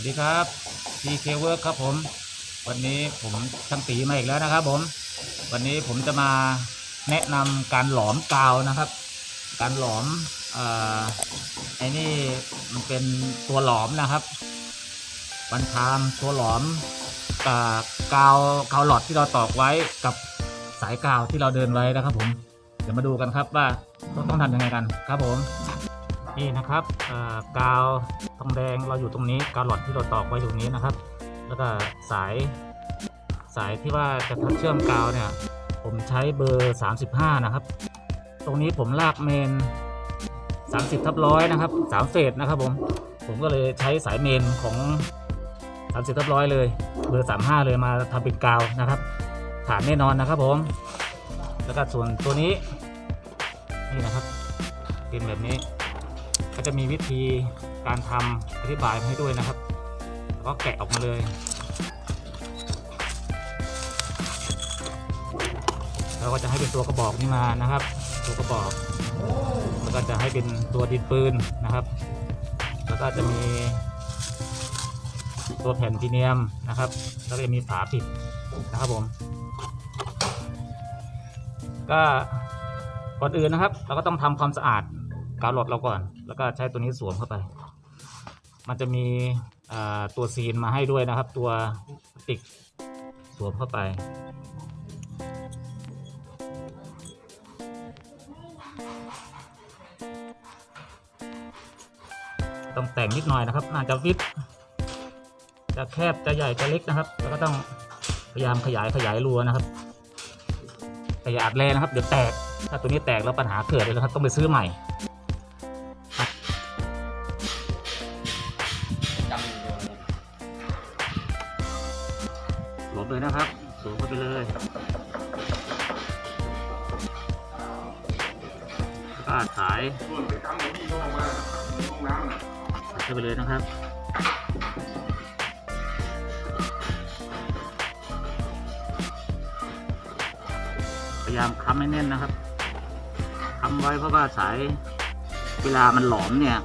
วัสดีครับ PK Work ครับผม วันนี้ผมช่างตีมาอีกแล้วนะครับ ผม วันนี้ผมจะมาแนะนำการหลอมกาวนะครับ การหลอมอ่อไอ้นี่มันเป็นตัวหลอมนะครับวันทามตัวหลอมกับกาวกาวหลอดที่เราตอกไว้กับสายกาวที่เราเดินไว้นะครับ ผม เดี๋ยวมาดูกันครับว่าต้องต้องทำยังไงกันครับผม นี่นะครับกาวทองแดงเราอยู่ตรงนี้กาวหลอดที่เราตอกไว้อยู่ตรงนี้นะครับ แล้วก็สายสายที่ว่าจะทับเชื่อมกาวเนี่ย ผมใช้เบอร์ 35 นะครับ ตรงนี้ผมลากเมน 30ทับร้อยนะครับ3เฟสนะครับผมผมก็เลยใช้สายเมนของ 30ทับร้อยเลย เบอร์ 35 เลยมาทำเป็นกาวนะครับฐานแน่นอนนะครับผม แล้วก็ส่วนตัวนี้นี่นะครับเป็นแบบนี้ ก็จะมีวิธีการทำอธิบายมาให้ด้วยนะครับ แล้วก็แกะออกมาเลย เราก็จะให้เป็นตัวกระบอกนี้มานะครับ ตัวกระบอก แล้วก็จะให้เป็นตัวดินปืนนะครับ แล้วก็จะมีตัวแผ่นพีเนียมนะครับ แล้วก็จะมีฝาปิดนะครับผม ก็ก่อนอื่นนะครับ เราก็ต้องทำความสะอาด กาวหลอดเราก่อน แล้วก็ใช้ตัวนี้สวมเข้าไป มันจะมีตัวซีนมาให้ด้วยนะครับ ตัวพลาสติกสวมเข้าไป ต้องแต่งนิดหน่อยนะครับน่าจจะฟิตจะแคบจะใหญ่จะเล็กนะครับ แล้วก็ต้องพยายามขยายขยายรูนะครับขยายอัดแรงนะครับ เดี๋ยวแตก ถ้าตัวนี้แตกแล้วปัญหาเกิดเลยนะครับ ต้องไปซื้อใหม่ เข้าไปเลยนะครับพยายามค้ำให้แน่นนะครับค้ำไว้เพราะว่าสายเวลามันหลอมเนี่ย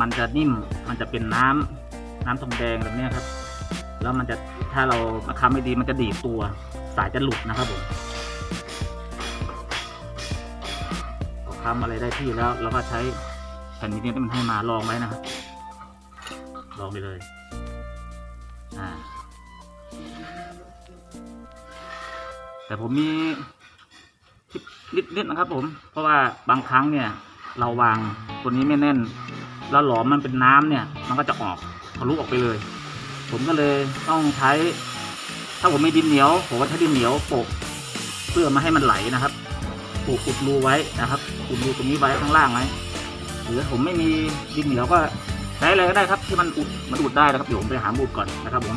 มันจะนิ่มมันจะเป็นน้ำน้ำทองแดงแบบนี้ครับ แล้วมันจะถ้าเราาค้ำไม่ดีมันจะดีดตัว สายจะหลุดนะครับผม ค้ำอะไรได้ที่แล้วเราก็ใช้แผ่นนี้ที่มันให้มาลองไว้นะครับลองไปเลยอ่าแต่ผมมีทิปนิดๆนะครับ ผม เพราะว่าบางครั้งเนี่ย เราวางตัวนี้ไม่แน่น แล้วหลอมมันเป็นน้ำเนี่ย มันก็จะออกทะลุออกไปเลย ผมก็เลยต้องใช้ ถ้าผมไม่ดินเหนียว ผมก็ใช้ดินเหนียวโปะเพื่อมาให้มันไหลนะครับ ปลูกอุดรูไว้นะครับอุดรูตรงนี้ไว้ข้างล่างไว้หรือผมไม่มีดินเหนียวก็ใช้อะไรก็ได้ครับที่มันอุดมันอุดได้นะครับเดี๋ยวผมไปหาอุดก่อนนะครับผม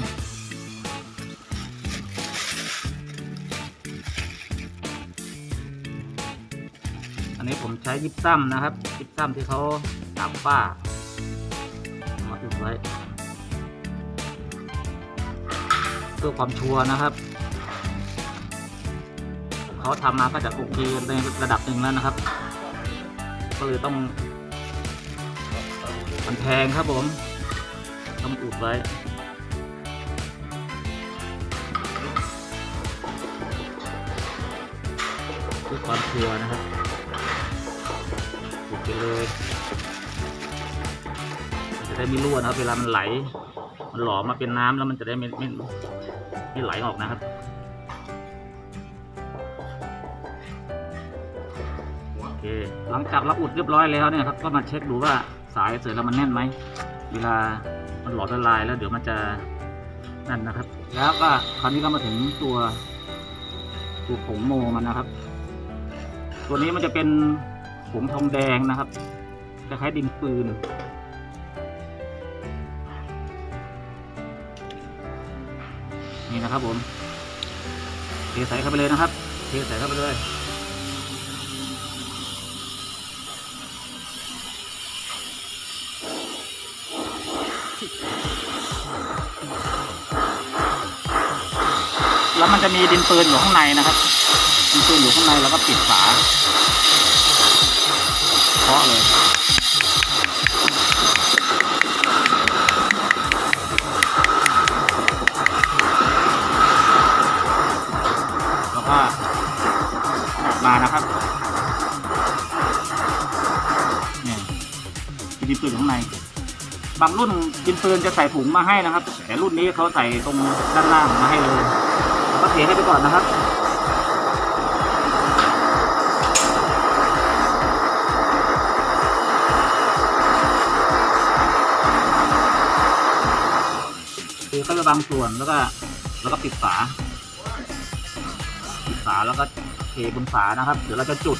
อันนี้ผมใช้ยิบซ้ำนะครับยิบซ้ำที่เขาตากฝ้ามาอุดไว้เพื่อความชัวร์นะครับ เขาทำมาก็จะโอเคในระดับหนึ่งแล้วนะครับ ก็เลยต้องมันแพงครับผมต้องอุดไว้เพื่อความชัวร์นะครับอุดไปเลยจะได้ไม่รั่วนะครับ เวลามันไหล มันหลอมมาเป็นน้ำแล้วมันจะได้ไม่ไม่ไม่ไหลออกนะครับ หลังจากเราอุดเรียบร้อยแล้วเนี่ยครับก็มาเช็คดูว่าสายเสร็จแล้วมันแน่นไหมเวลามันหลอมละลายแล้วเดี๋ยวมันจะนั่นนะครับ แล้วก็คราวนี้ก็มาถึงตัวตัวผงโมมันนะครับ ตัวนี้มันจะเป็นผงทองแดงนะครับคล้ายๆดินปืนนี่นะครับผมเทใส่เข้าไปเลยนะครับเทใส่เข้าไปเลย แล้วมันจะมีดินปืนอยู่ข้างในนะครับ ดินปืนอยู่ข้างในแล้วก็ปิดฝาเคาะเลยแล้วก็ออกมานะครับนี่ยดินปืนอยู่ข้างในบางรุ่นดินปืนจะใส่ถุงมาให้นะครับ แต่รุ่นนี้เขาใส่ตรงด้านล่างมาให้เลย เทให้ไปก่อนนะครับคือเขาจะบางส่วนแล้วก็แล้วก็ปิดฝาปิดฝาแล้วก็เทบนฝานะครับ เดี๋ยวเราจะจุด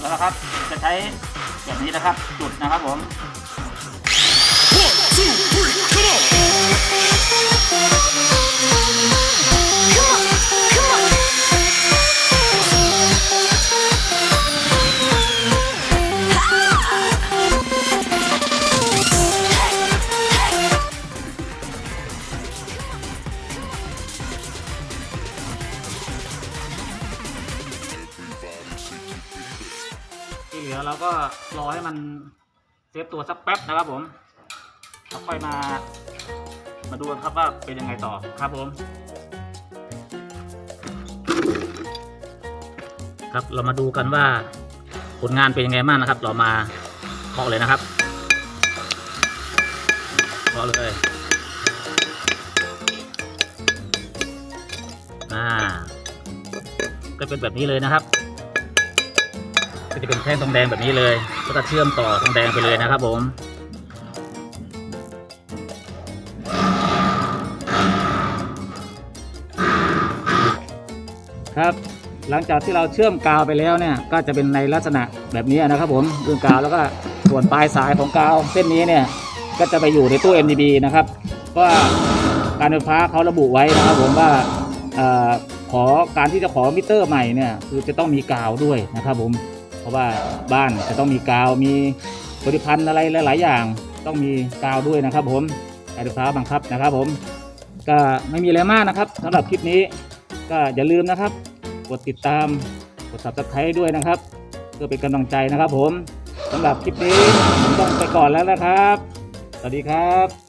แล้วนะครับ จะใช้ แบบนี้นะครับจุดนะครับผมที่ เหลือเราก็รอให้มันเซฟตัวสักแป๊บนะครับผมแล้วค่อยมา มาดูกันครับว่าเป็นยังไงต่อครับผม ครับเรามาดูกันว่าผลงานเป็นยังไงบ้างนะครับ เรามาเคาะเลยนะครับเคาะเลยอ่าก็เป็นแบบนี้เลยนะครับ ก็จะเป็นแท่งทองแดงแบบนี้เลยแล้วก็เชื่อมต่อทองแดงไปเลยนะครับผมครับหลังจากที่เราเชื่อมกาวไปแล้วเนี่ยก็จะเป็นในลักษณะแบบนี้นะครับผมเรื่องกาวแล้วก็ส่วนปลายสายของกาวเส้นนี้เนี่ยก็จะไปอยู่ในตู้ MDB นะครับเพราะว่าการไฟฟ้าเขาระบุไว้นะครับผมว่าอขอการที่จะขอมิเตอร์ใหม่เนี่ยคือจะต้องมีกาวด้วยนะครับผม เพราะว่าบ้านจะต้องมีกาวมีผลิตภัณฑ์อะไรหลาย ๆ อย่าง ต้องมีกาวด้วยนะครับ ผมการไฟฟ้าบังคับนะครับ ผมก็ไม่มีอะไรมากนะครับสำหรับคลิปนี้ ก็อย่าลืมนะครับ กดติดตามกด subscribe ด้วยนะครับ เพื่อเป็นกำลังใจนะครับ ผมสำหรับคลิปนี้ผมต้องไปก่อนแล้วนะครับ สวัสดีครับ